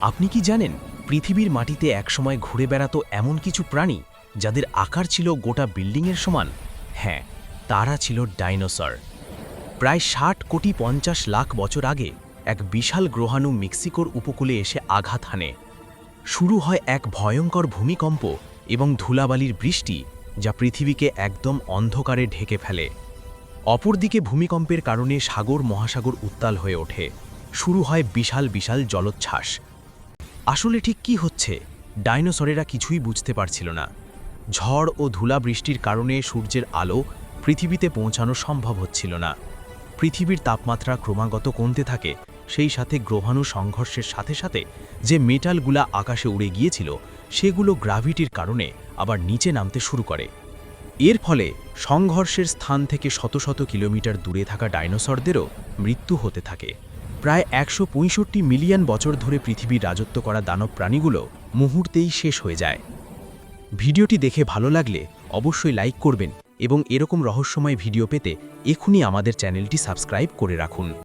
আপনি কি জানেন, পৃথিবীর মাটিতে একসময় ঘুরে বেড়াতো এমন কিছু প্রাণী যাদের আকার ছিল গোটা বিল্ডিংয়ের সমান? হ্যাঁ তারা ছিল ডাইনোসর। প্রায় ষাট কোটি পঞ্চাশ লাখ বছর আগে এক বিশাল গ্রহাণু মেক্সিকোর উপকূলে এসে আঘাত হানে। শুরু হয় এক ভয়ঙ্কর ভূমিকম্প এবং ধুলাবালির বৃষ্টি যা পৃথিবীকে একদম অন্ধকারে ঢেকে ফেলে। অপরদিকে ভূমিকম্পের কারণে সাগর মহাসাগর উত্তাল হয়ে ওঠে। শুরু হয় বিশাল বিশাল জলোচ্ছ্বাস। আসলে ঠিক কি হচ্ছে? ডাইনোসরেরা কিছুই বুঝতে পারছিল না। ঝড় ও ধুলা বৃষ্টির কারণে সূর্যের আলো পৃথিবীতে পৌঁছানো সম্ভব হচ্ছিল না। পৃথিবীর তাপমাত্রা ক্রমাগত কমতে থাকে, সেই সাথে গ্রহাণু সংঘর্ষের সাথে সাথে যে মেটালগুলা আকাশে উড়ে গিয়েছিল, সেগুলো গ্রাভিটির কারণে আবার নিচে নামতে শুরু করে। এর ফলে সংঘর্ষের স্থান থেকে শত শত কিলোমিটার দূরে থাকা ডাইনোসরদেরও মৃত্যু হতে থাকে। প্রায় একশো পঁয়ষট্টি মিলিয়ন বছর ধরে পৃথিবীর রাজত্ব করা দানব প্রাণীগুলো মুহূর্তেই শেষ হয়ে যায়। ভিডিওটি দেখে ভালো লাগলে অবশ্যই লাইক করবেন এবং এরকম রহস্যময় ভিডিও পেতে এখনই আমাদের চ্যানেলটি সাবস্ক্রাইব করে রাখুন।